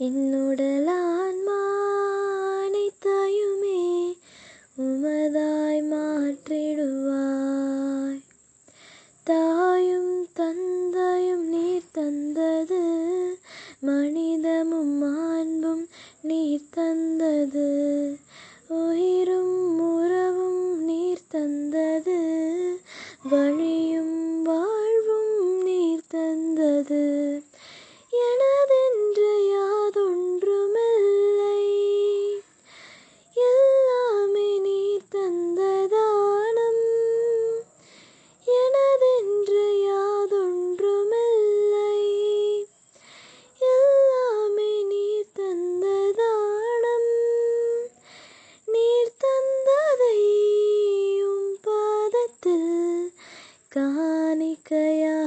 என்னுடலா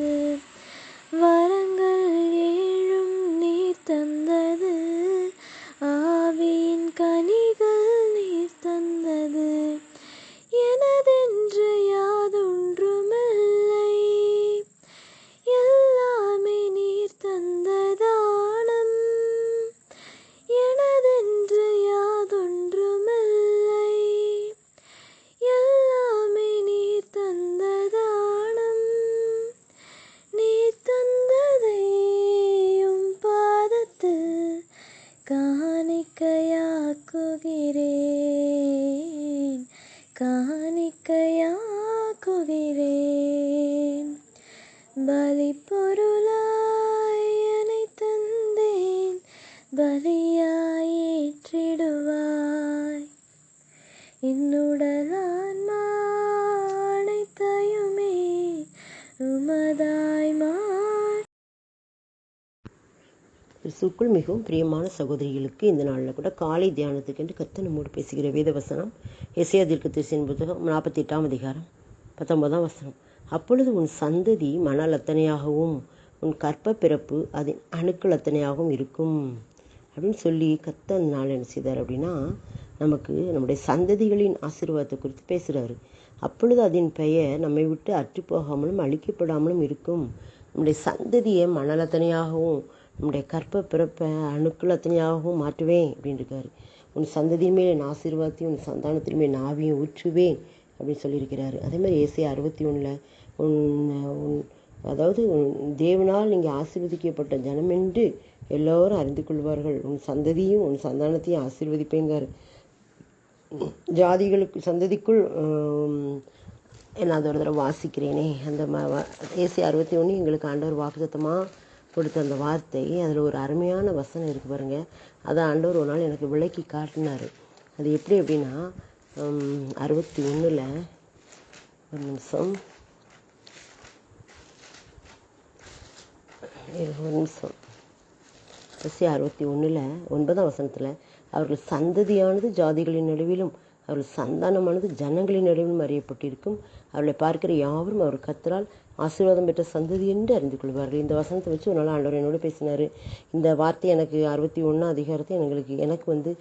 वर காணிக்கையாக்குகிறேன். காணிக்கையாக்குகிறேன். பலி பொருளாயனை தந்தேன். பலியாயேற்றிடுவாய் என்னுடலான்மா கிறிஸ்துக்குள் மிகவும் பிரியமான சகோதரிகளுக்கு இந்த நாளில் கூட காலை தியானத்துக்கென்று கத்த நம்மோடு பேசுகிற வேத வசனம். எசையாதிற்கு புத்தகம் நாற்பத்தி எட்டாம் அதிகாரம் பத்தொன்பதாம் வசனம். அப்பொழுது உன் சந்ததி மணல் அத்தனையாகவும் உன் கற்ப பிறப்பு அதன் அணுக்கள் அத்தனையாகவும் இருக்கும். அப்படின்னு சொல்லி கத்த அந்த நாள் என்ன செய்தார் அப்படின்னா நமக்கு நம்முடைய சந்ததிகளின் ஆசீர்வாதத்தை குறித்து பேசுகிறாரு அப்பொழுது அதன் பெயர் நம்மை விட்டு அற்றுப்போகாமலும் அழிக்கப்படாமலும் இருக்கும். நம்முடைய சந்ததியை மணலத்தனையாகவும் நம்முடைய கற்ப பிறப்பை அணுக்கள் அத்தனையாகவும் மாற்றுவேன் அப்படின்னு இருக்காரு. உன் சந்ததியின் மேல் என் ஆசீர்வாதத்தையும் உன் சந்தானத்திலுமே மேல் நாவியும் ஊற்றுவேன் அப்படின்னு சொல்லியிருக்கிறாரு. அதே மாதிரி ஏசி அறுபத்தி ஒன்றில் உன் உன் அதாவது தேவனால் நீங்கள் ஆசீர்வதிக்கப்பட்ட ஜனம் என்று எல்லோரும் அறிந்து கொள்வார்கள். உன் சந்ததியும் உன் சந்தானத்தையும் ஆசீர்வதிப்பேங்காரு ஜாதிகளுக்கு சந்ததிக்குள் ஆம், நான் ஒரு தடவை வாசிக்கிறேனே. அந்த ம வ- ஏசி அறுபத்தி ஒன்று எங்களுக்கு ஆண்டவர் வாக்குத்தமாக கொடுத்த அந்த வார்த்தை அதில் ஒரு அருமையான வசனம் இருக்குது பாருங்க. அதை ஆண்டவர் ஒரு நாள் எனக்கு விளக்கி காட்டினார். அது எப்படி அப்படின்னா அறுபத்தி ஒன்றில் ஒரு நிமிஷம். ஒரு நிமிஷம். எஸ்சி அறுபத்தி ஒன்றில் ஒன்பதாம் வசனத்தில் அவர்கள் சந்ததியானது ஜாதிகளின் நடுவிலும் அவர்கள் சந்தானமானது ஜனங்களின் நடுவிலும் அறியப்பட்டிருக்கும். அவர்களை பார்க்கிற யாவரும் அவர் கத்தரால் ஆசீர்வாதம் பெற்ற சந்ததி என்று அறிந்து கொள்வார்கள் இந்த வசனத்தை வச்சு ஒரு நாள் ஆண்டவர் என்னோட பேசினார். இந்த வார்த்தை எனக்கு அறுபத்தி ஒன்றாம் அதிகாரத்தை எங்களுக்கு எனக்கு வந்து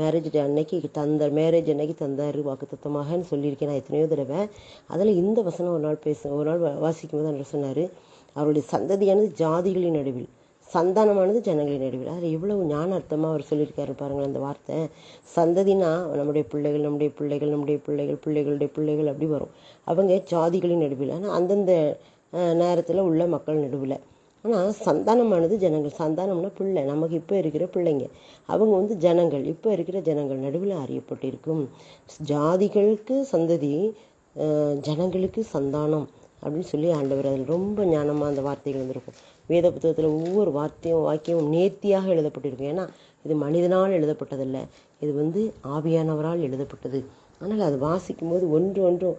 மேரேஜ் டே அன்னைக்கு தந்தார் மேரேஜ் அன்னைக்கு தந்தார் வாக்குத்தத்தமாகன்னு சொல்லியிருக்கேன். நான் எத்தனையோ தடவை அதில் இந்த வசனம் ஒரு நாள் பேச ஒரு நாள் வாசிக்கும் போது அவர் சொன்னார் அவருடைய சந்ததியானது ஜாதிகளின் நடுவில். சந்தானமானது ஜனங்களின் நடுவில். அதில் எவ்வளவு ஞான அர்த்தமாக அவர் சொல்லியிருக்காரு பாருங்கள் அந்த வார்த்தை. சந்ததினா நம்முடைய பிள்ளைகள் நம்முடைய பிள்ளைகள் நம்முடைய பிள்ளைகள் பிள்ளைகளுடைய பிள்ளைகள் அப்படி வரும். அவங்க ஜாதிகளின் நடுவில். ஆனால் அந்தந்த நேரத்தில் உள்ள மக்கள் நடுவில். ஆனால் சந்தானமானது ஜனங்கள். சந்தானம்னா பிள்ளை. நமக்கு இப்போ இருக்கிற பிள்ளைங்க. அவங்க வந்து ஜனங்கள். இப்போ இருக்கிற ஜனங்கள் நடுவில் அறியப்பட்டிருக்கும். ஜாதிகளுக்கு சந்ததி ஜனங்களுக்கு சந்தானம் அப்படின்னு சொல்லி ஆண்டவர் அதில் ரொம்ப ஞானமாக அந்த வார்த்தைகள் வந்திருக்கும். வேத புத்தகத்தில் ஒவ்வொரு வார்த்தையும் வாக்கியமும் நேர்த்தியாக எழுதப்பட்டிருக்கும் ஏன்னா இது மனிதனால் எழுதப்பட்டதல்ல. இது வந்து ஆவியானவரால் எழுதப்பட்டது. ஆனால் அது வாசிக்கும்போது ஒன்று ஒன்றும்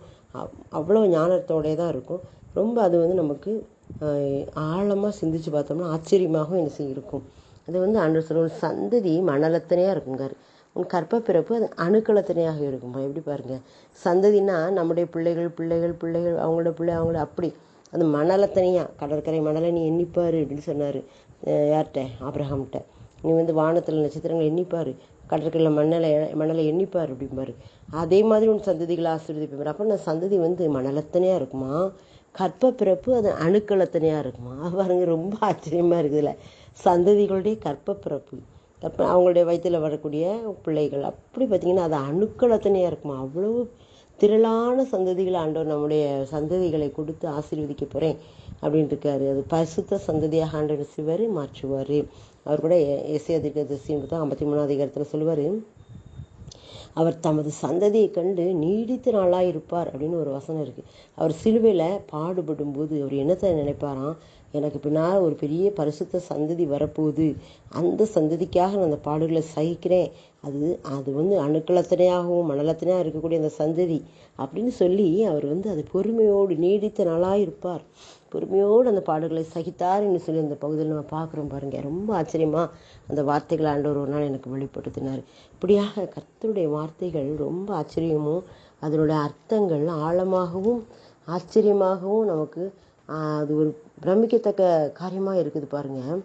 அவ்வளோ ஞானத்தோடே தான் இருக்கும். ரொம்ப அது வந்து நமக்கு ஆழமாக சிந்திச்சு பார்த்தோம்னா ஆச்சரியமாகவும் என்ன இருக்கும். அது வந்து அன்று சொல்ல சந்ததி மணலத்தனையாக இருக்குங்கார் உன் கற்ப பிறப்பு அது அணுக்களத்தனையாக இருக்குமா எப்படி பாருங்கள் சந்ததினா நம்முடைய பிள்ளைகள் பிள்ளைகள் பிள்ளைகள் அவங்களோட பிள்ளை அவங்கள அப்படி. அது மணலத்தனையாக கடற்கரை மணலை நீ எண்ணிப்பாரு அப்படின்னு சொன்னார். யார்கிட்ட? ஆப்ரஹாம்கிட்ட நீ வந்து வானத்தில் நட்சத்திரங்கள் எண்ணிப்பார். கடற்கரையில் மணலை மணலை எண்ணிப்பார் அப்படிம்பாரு. அதே மாதிரி உன் சந்ததிகளை ஆசீர்வதிப்பார் அப்போ நான் சந்ததி வந்து மணலத்தனையாக இருக்குமா? கற்ப பிறப்பு அது அணுக்களத்தனையாக இருக்குமா? பாருங்க ரொம்ப ஆச்சரியமாக இருக்குதுல்ல சந்ததிகளுடைய கற்ப பிறப்பு. கற்ப அவங்களுடைய வயிற்றில் வரக்கூடிய பிள்ளைகள் அப்படி பார்த்தீங்கன்னா அது அணுக்களத்தனையாக இருக்குமா? அவ்வளோ திரளான சந்ததிகளை ஆண்டவர் நம்முடைய சந்ததிகளை கொடுத்து ஆசீர்வதிக்க போகிறேன் அப்படின்ட்டு இருக்காரு. அது பரிசுத்த சந்ததியாக ஆண்டவர் சிவர் மாற்றுவார். அவர் கூட எஸ்ஏ அதிர்கதர்சின்னு தான் ஐம்பத்தி மூணாவது அதிகாரத்தில் சொல்லுவார் அவர் தமது சந்ததியை கண்டு நீடித்த நாளாக இருப்பார் அப்படின்னு ஒரு வசனம் இருக்குது அவர் சிலுவையில் பாடுபடும் போது அவர் என்னத்தை நினைப்பாராம்? எனக்கு பின்னால் ஒரு பெரிய பரிசுத்த சந்ததி வரப்போகுது. அந்த சந்ததிக்காக நான் அந்த பாடுகளை சகிக்கிறேன். அது அது வந்து அணுக்கலத்தனையாகவும் மணலத்தனையாக இருக்கக்கூடிய அந்த சந்ததி அப்படின்னு சொல்லி அவர் வந்து அது பொறுமையோடு நீடித்த நாளாக இருப்பார். பொறுமையோடு அந்த பாடுகளை என்று சொல்லி அந்த பகுதியில் நம்ம பார்க்குறோம் பாருங்கள் ரொம்ப ஆச்சரியமாக அந்த வார்த்தைகள் ஆண்டவர் ஒரு நாள் எனக்கு வெளிப்படுத்தினார். இப்படியாக கர்த்தருடைய வார்த்தைகள் ரொம்ப ஆச்சரியமும் அதனுடைய அர்த்தங்கள் ஆழமாகவும் ஆச்சரியமாகவும் நமக்கு அது ஒரு பிரமிக்கத்தக்க காரியமாக இருக்குது பாருங்கள்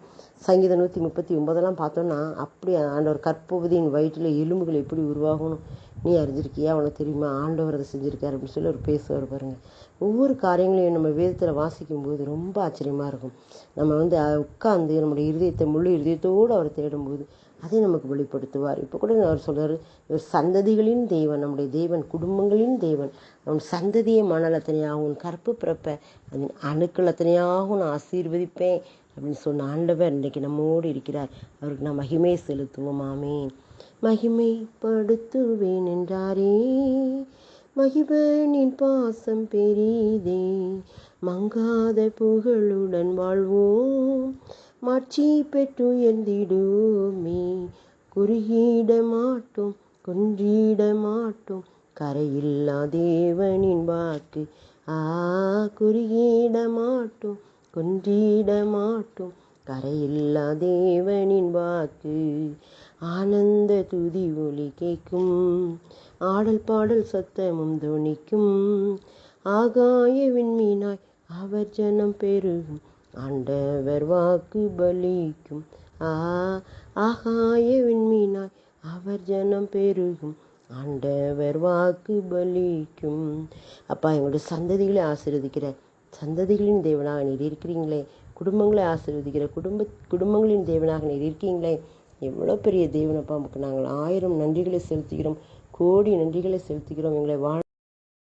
சங்கீதம் நூற்றி முப்பத்தி ஒன்பதெல்லாம் பார்த்தோன்னா அப்படி ஆண்டவர் கற்பகுதியின் வயிற்றில் எலும்புகள் எப்படி உருவாகணும் நீ அறிஞ்சிருக்கியா? உனக்கு தெரியுமா? ஆண்டவர் அதை செஞ்சிருக்காரு அப்படின்னு சொல்லி ஒரு பேசுவார் பாருங்க. ஒவ்வொரு காரியங்களையும் நம்ம வேதத்தில் வாசிக்கும்போது ரொம்ப ஆச்சரியமாக இருக்கும். நம்ம வந்து உட்காந்து நம்முடைய இருதயத்தை முழு இருதயத்தோடு அவர் தேடும்போது அதை நமக்கு வெளிப்படுத்துவார். இப்போ கூட அவர் சொல்கிறார் இவர் சந்ததிகளின் தேவன் நம்முடைய தேவன் குடும்பங்களின் தேவன். அவன் சந்ததியை மணலத்தனையாகவும் உன் கற்பு பிறப்ப அதன் அணுக்களத்தனையாகவும் நான் ஆசீர்வதிப்பேன் அப்படின்னு சொன்ன ஆண்டவர் இன்றைக்கு நம்மோடு இருக்கிறார். அவருக்கு நான் மகிமை செலுத்துவோம். ஆமே மகிமைப்படுத்துவேன் என்றாரே. மகிபனின் பாசம் பெரிதே. மங்காத புகழுடன் வாழ்வோம். மாட்சி பெற்றுயர்ந்திடுமே குறுகிட மாட்டோம் குன்றிட மாட்டோம். கரையில்லா தேவனின் வாக்கு. ஆ குறுகிட மாட்டோம் குன்றிட மாட்டோம். கரையில்லா தேவனின் வாக்கு. ஆனந்த துதி ஒலி கேட்கும் ஆடல் பாடல் சத்தமும் துணிக்கும். ஆகாய விண்மீனாய் அவர் ஜனம் பெருகும். ஆண்டவர் வாக்கு பலிக்கும். ஆகாய விண்மீனாய் அவர் ஜனம் பெருகும். ஆண்டவர் வாக்கு பலிக்கும். அப்பா எங்களுடைய சந்ததிகளை ஆசீர்வதிக்கிற சந்ததிகளின் தேவனாக நீர் இருக்கிறீங்களே. குடும்பங்களை ஆசீர்வதிக்கிற குடும்ப குடும்பங்களின் தேவனாக நீர் இருக்கீங்களே. எவ்வளோ பெரிய தேவனப்பா நமக்கு நாங்கள் ஆயிரம் நன்றிகளை செலுத்துகிறோம். கோடி நன்றிகளை செலுத்துகிறோம். எங்களை வாழ